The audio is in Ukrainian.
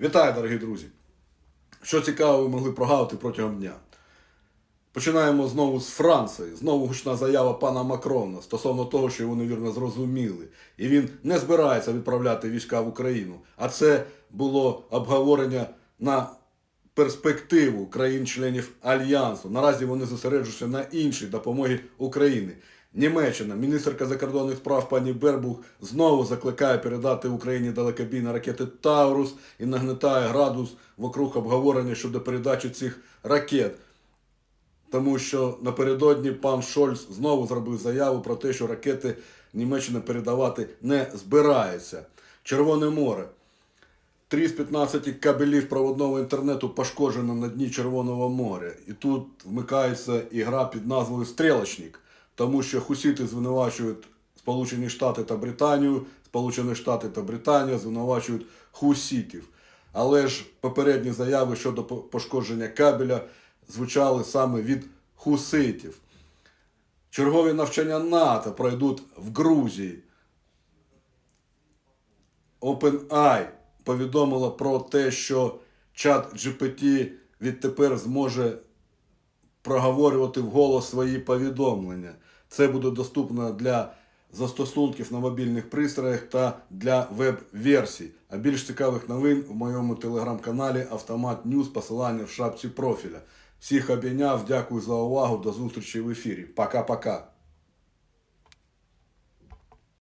Вітаю, дорогі друзі! Що цікаво, ви могли прогавити протягом дня. Починаємо знову з Франції. Знову гучна заява пана Макрона стосовно того, що його невірно зрозуміли. І він не збирається відправляти війська в Україну. А це було обговорення на перспективу країн-членів Альянсу. Наразі вони зосереджуються на іншій допомогі Україні. Німеччина, міністерка закордонних справ пані Бербух знову закликає передати Україні далекобійні ракети Таурус і нагнетає градус вокруг обговорення щодо передачі цих ракет. Тому що напередодні пан Шольц знову зробив заяву про те, що ракети Німеччина передавати не збирається. Червоне море. Три з 15 кабелів проводного інтернету пошкоджено на дні Червоного моря. І тут вмикається ігра під назвою Стрілочник, тому що хусіти звинувачують Сполучені Штати та Британію, Сполучені Штати та Британія звинувачують хусітів. Але ж попередні заяви щодо пошкодження кабеля звучали саме від хуситів. Чергові навчання НАТО пройдуть в Грузії. OpenAI повідомила про те, що чат GPT відтепер зможе проговорювати вголос свої повідомлення. Це буде доступно для застосунків на мобільних пристроях та для веб-версій. А більш цікавих новин в моєму телеграм-каналі Автомат Ньюз, посилання в шапці профіля. Всіх обійняв, дякую за увагу, до зустрічі в ефірі. Пока-пока.